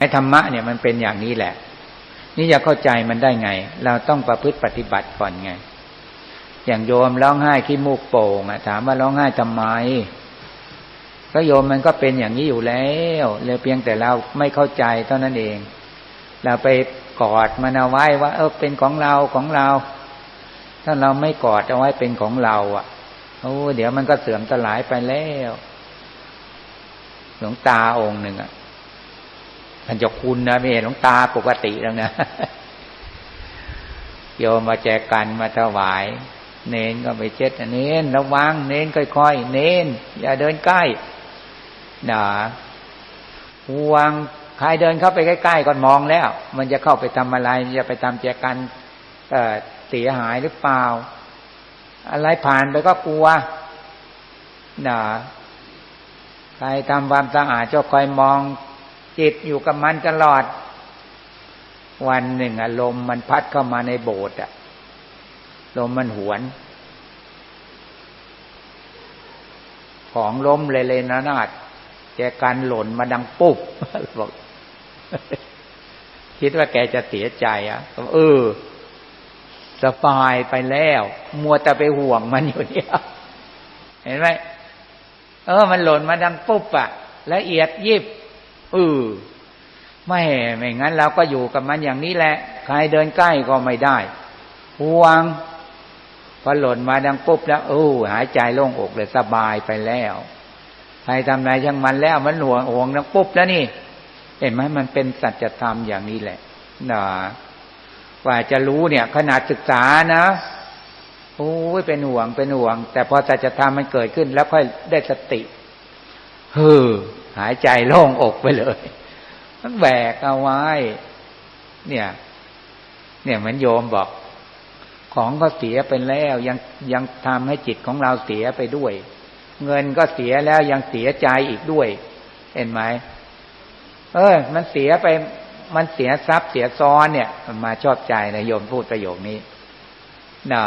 ไอ้ธรรมะเนี่ยมันเป็นอย่างนี้แหละ นี่จะเข้าใจมันได้ไง เราต้องประพฤติปฏิบัติก่อนไง อย่างโยมร้องไห้ขี้มูกโป่งอะถามว่าร้องไห้ทำไมก็โยมมันก็เป็นอย่างนี้อยู่แล้วเลยเพียงแต่เราไม่เข้าใจเท่านั้นเอง เราไปกอดมันเอาไว้ว่า เออเป็นของเราของเรา ถ้าเราไม่กอดเอาไว้เป็นของเรา อะโอ้เดี๋ยวมันก็เสื่อมสลายไปแล้ว หลวงตาองค์หนึ่งอะ ท่านจะคุณนะไม่เห็นหลวงตาปกติแล้วนะโยมมาแจกกันมาถวาย เน้นก็ไปเช็ดเน้นระวัง เน้นค่อยๆ เน้น อย่าเดินใกล้หนาห่วงใครเดินเข้าไปใกล้ๆก่อนมองแล้ว มันจะเข้าไปทำอะไรจะไปทำแจกันเเสียหายหรือเปล่า อะไรผ่านไปก็กลัวหนาใครทำความสะอาดจะคอยมอง จิตอยู่กับมันตลอด วันหนึ่งอารมณ์มันพัดเข้ามาในโบสถ์อะลมมันหวน ของล้มเลยเลยนะนาดแกกันหล่นมาดังปุ๊บบอกคิดว่าแกจะเสียใจอะเออสบายไปแล้ว มัวแต่ไปห่วงมันอยู่เนี่ยเห็นไหมเออ มันหล่นมาดังปุ๊บอะละเอียดยิบ เออไม่ไม่งั้นเราก็อยู่กับมันอย่างนี้แหละ ใครเดินใกล้ก็ไม่ได้ห่วงพอหล่นมาดังปุ๊บแล้วโอ้หายใจโล่งอกเลยสบายไปแล้วใครทำไรช่างมันแล้วมันห่วงห่วงดังปุ๊บแล้วนี่ เห็นไหมมันเป็นสัจธรรมอย่างนี้แหละนะว่าจะรู้เนี่ย ขนาดศึกษานะโอ้ยเป็นห่วงเป็นห่วง แต่พอสัจธรรมมันเกิดขึ้น แล้วค่อยได้สติเฮ้อ หายใจโล่งอกไปเลยมันแบกเอาไว้ เนี่ย เนี่ยเหมือนโยมบอก ของก็เสียไปแล้วยังยังทำให้จิตของเราเสียไปด้วย เงินก็เสียแล้วยังเสียใจอีกด้วย เห็นไหมเออ มันเสียไป มันเสียทรัพย์เสียซ้อนเนี่ย มันมาชอบใจนะโยมพูดประโยคนี้หนา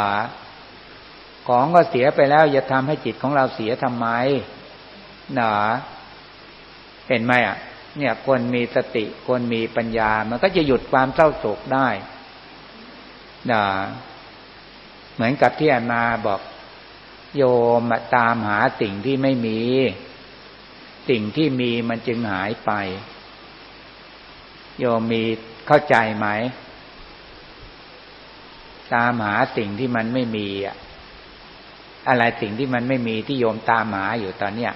ของก็เสียไปแล้ว อย่าทำให้จิตของเราเสียทำไมหนา เห็นไหมอะ เนี่ยคนมีสติคนมีปัญญา มันก็จะหยุดความเศร้าโศกได้นะเหมือนกับที่อามาบอก โยมตามหาสิ่งที่ไม่มี สิ่งที่มีมันจึงหายไป โยมมีเข้าใจไหม ตามหาสิ่งที่มันไม่มีอะอะไรสิ่งที่มันไม่มีที่โยมตามหาอยู่ตอนเนี้ย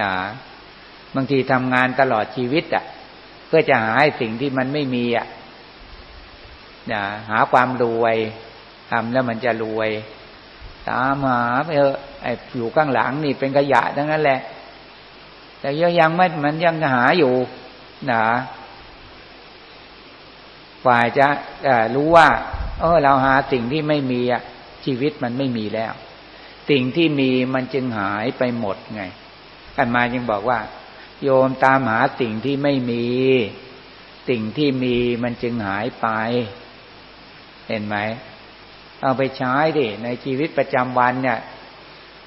นะ บางทีทำงานตลอดชีวิต อะ เพื่อจะหาสิ่งที่มันไม่มีอะนะหาความรวยทำแล้วมันจะรวย ตามหาไปเออไอ้อยู่ข้างหลังนี่เป็นขยะทั้งนั้นแหละ แต่ยังยังไม่มันยังหาอยู่นะฝ่ายจะรู้ว่า เออ เราหาสิ่งที่ไม่มีอะชีวิตมันไม่มีแล้ว สิ่งที่มีมันจึงหายไปหมดไงกันมาจึงบอกว่า โยมตามหาสิ่งที่ไม่มี สิ่งที่มีมันจึงหายไป เห็นไหม เอาไปใช้ดิในชีวิตประจำวันเนี่ย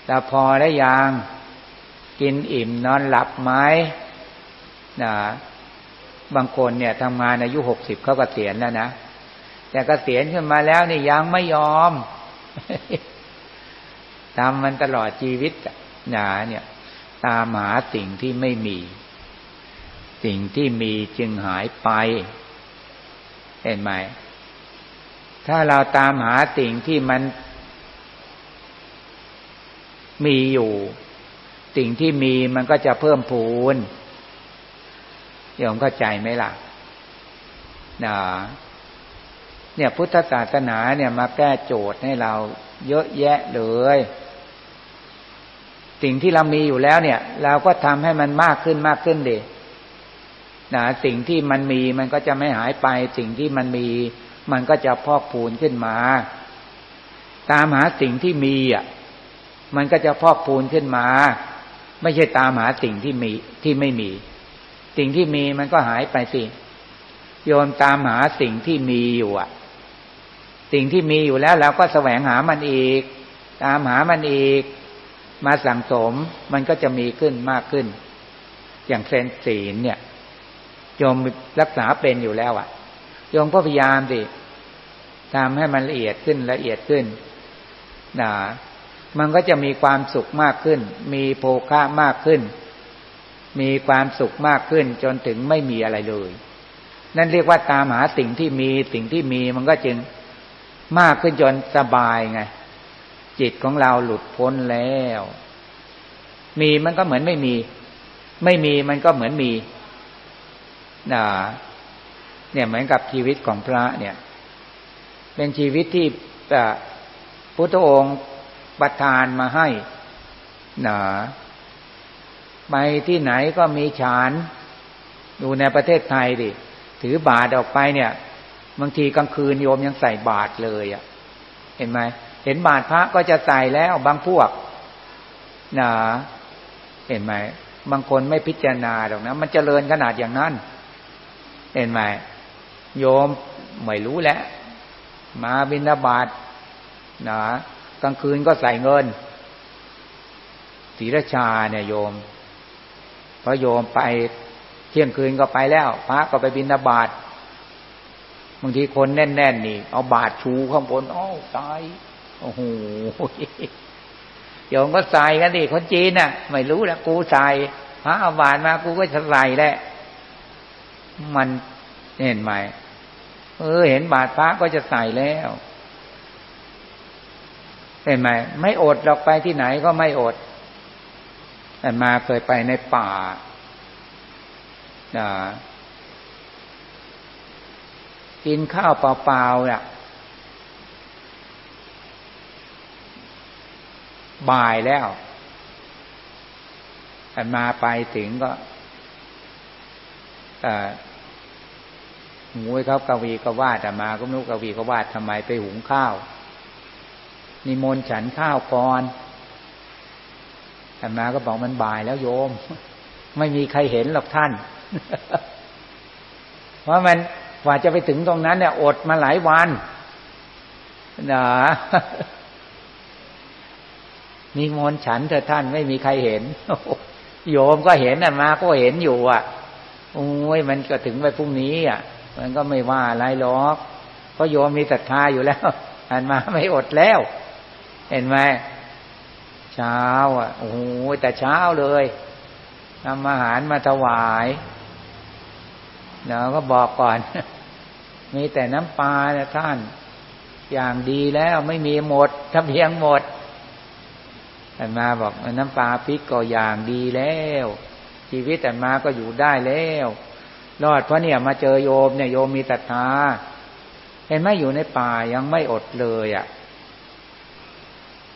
เราพอได้ยังกินอิ่มนอนหลับไหมนะบางคนเนี่ยทำงานอายุหกสิบเขากเกษียณแล้วนะแต่กเกษียณขึ้นมาแล้วนี่ยังไม่ยอมทำมันตลอดชีวิตหนาเนี่ย ตามหาสิ่งที่ไม่มี สิ่งที่มีจึงหายไป เห็นไหม ถ้าเราตามหาสิ่งที่มันมีอยู่ สิ่งที่มีมันก็จะเพิ่มพูนโยมเข้าใจไหมล่ะนะเนี่ยพุทธศาสนาเนี่ยมาแก้โจทย์ให้เราเยอะแยะเลย สิ่งที่เรามีอยู่แล้วเนี่ย เราก็ทำให้มันมากขึ้นมากขึ้นดินะสิ่งที่มันมีมันก็จะไม่หายไป สิ่งที่มันมี มันก็จะพอกพูนขึ้นมา ตามหาสิ่งที่มีอะ มันก็จะพอกพูนขึ้นมา ไม่ใช่ตามหาสิ่งที่มีที่ไม่มี สิ่งที่มีมันก็หายไปสิโยนตามหาสิ่งที่มีอยู่อะ สิ่งที่มีอยู่แล้วเราก็แสวงหามันอีก ตามหามันอีก มาสั่งสมมันก็จะมีขึ้นมากขึ้น อย่างเซนศีลเนี่ยโยมรักษาเป็นอยู่แล้วอะโยมก็พยายามสิทำให้มันละเอียดขึ้นละเอียดขึ้นนะมันก็จะมีความสุขมากขึ้น มีโภคะมากขึ้น มีความสุขมากขึ้น จนถึงไม่มีอะไรเลย นั่นเรียกว่าตามหาสิ่งที่มีสิ่งที่มีมันก็จึงมากขึ้นจนสบายไง จิตของเราหลุดพ้นแล้ว มีมันก็เหมือนไม่มี ไม่มีมันก็เหมือนมีนะเนี่ยเหมือนกับชีวิตของพระเนี่ย เป็นชีวิตที่พุทธองค์ประทานมาให้นะไปที่ไหนก็มีฌานดูในประเทศไทยดิถือบาทออกไปเนี่ย บางทีกลางคืนโยมยังใส่บาทเลยอะ่ะ เห็นไหม เห็นบาทพระก็จะใส่แล้วบางพวกนะเห็นไหมบางคนไม่พิจารณาหรอกนะ มันเจริญขนาดอย่างนั้น เห็นไหมโยมไม่รู้แล้วมาบินาบาตนะกลางคืนก็ใส่เงินศีรชาเนี่ยโยมพอโยมไปเที่ยงคืนก็ไปแล้ว พระก็ไปบินาบาตบางทีคนแน่นๆนี่ เอาบาทชูข้างบนอ้าวตาย โอ้โหโยมก็ใส่กันดิคนจีนน่ะ ไม่รู้นะกูใส่พระเอาบาทมากูก็จะใส่แหละ มันเห็นไหมเออ เห็นบาทพระก็จะใส่แล้วเห็นไหมไม่อดหรอกไปที่ไหนก็ไม่อดแต่มาเคยไปในป่ากินข้าวเปล่าๆเนี่ย บ่ายแล้วแต่มาไปถึงก็หูเขากวีก็วาดแต่มาก็ไม่รู้กวีก็วาดทำไมไปหุงข้าว นิมนต์ฉันข้าวก่อนแต่มาก็บอกมันบ่ายแล้วโยม ไม่มีใครเห็นหรอกท่าน เพราะมันกว่าจะไปถึงตรงนั้นเนี่ยอดมาหลายวันนะ นิมนต์ฉันเถอะท่านไม่มีใครเห็นโยมก็เห็นอะมาก็เห็นอยู่อะโอ้ยมันก็ถึงไปพรุ่งนี้อะ มันก็ไม่ว่าอะไรหรอกเพราะโยมมีศรัทธาอยู่แล้วอันมาไม่อดแล้ว เห็นไหมเช้า อะโอ้โหแต่เช้าเลยทำอาหารมาถวายเนาะก็บอกก่อน มีแต่น้ำปลาท่าน อย่างดีแล้วไม่มีหมดถ้าเพียงหมด แต่มาบอกน้ำปลาพริกก็อย่างดีแล้ว ชีวิตแต่มาก็อยู่ได้แล้วรอดเพราะเนี่ยมาเจอโยมเนี่ยโยมมีศรัทธาเห็นไหมอยู่ในป่ายังไม่อดเลยอะ่ะ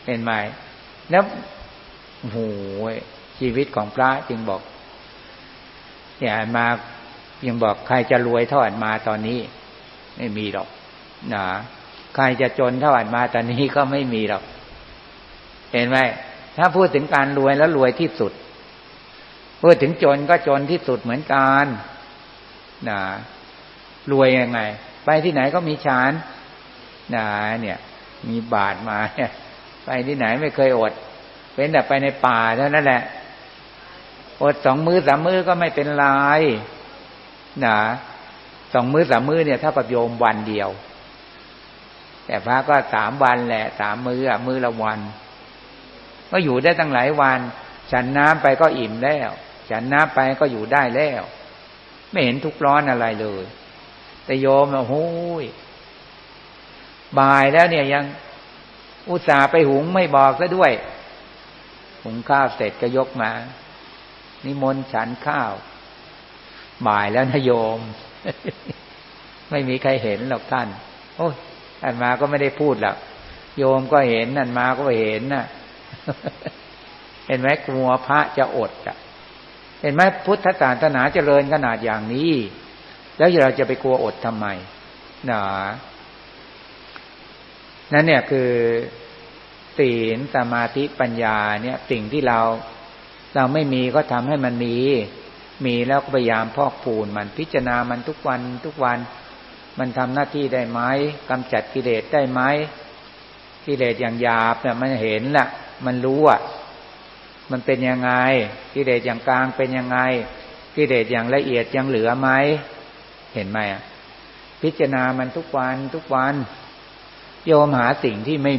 เห็นไหมแล้วโหชีวิตของพระจึงบอก เนี่ยมายังบอกใครจะรวยเท่าอันมาตอนนี้ ไม่มีหรอกนะใครจะจนเท่าอันมาตอนนี้ก็ไม่มีหรอก เห็นไหม ถ้าพูดถึงการรวยแล้วรวยที่สุด พูดถึงจนก็จนที่สุดเหมือนกันนะรวยยังไง ไปที่ไหนก็มีชานนะเนี่ย มีบาทมาเนี่ย ไปที่ไหนไม่เคยอด เป็นแต่ไปในป่าเท่านั้นแหละ อดสองมือสามมือก็ไม่เป็นไรนะสองมือสามมือเนี่ยถ้าปฏิโยมวันเดียว แต่พระก็สามวันแหละสามมืออะมือละวัน ก็อยู่ได้ตั้งหลายวัน ฉันน้ำไปก็อิ่มแล้ว ฉันน้ำไปก็อยู่ได้แล้ว ไม่เห็นทุกร้อนอะไรเลย แต่โยมโอ้ยบ่ายแล้วเนี่ยยังอุตส่าห์ไปหุงไม่บอกซะด้วย หุงข้าวเสร็จก็ยกมา นิมนต์ฉันข้าว บ่ายแล้วนะโยม ไม่มีใครเห็นหรอกท่าน โอ้ยท่านมาก็ไม่ได้พูดหรอกโยมก็เห็นนั่นมาก็เห็นน่ะ เห็นไหมกลัวพระจะอดอะ เห็นไหมพุทธศาสนาเจริญขนาดอย่างนี้ แล้วเราจะไปกลัวอดทำไมหนานั่นเนี่ยคือศีลสมาธิปัญญาเนี่ย สิ่งที่เราเราไม่มีก็ทำให้มันมี มีแล้วก็พยายามพอกพูนมันพิจารณามันทุกวันทุกวัน มันทำหน้าที่ได้ไหมกำจัดกิเลสได้ไหมกิเลสอย่างหยาบเนี่ยมันเห็นแหละ มันรู้อะ มันเป็นยังไงกิเลสอย่างกลางเป็นยังไงกิเลสอย่างละเอียดยังเหลือไหมเห็นไหมอะพิจารณามันทุกวันทุกวัน โยมหาสิ่งที่ไม่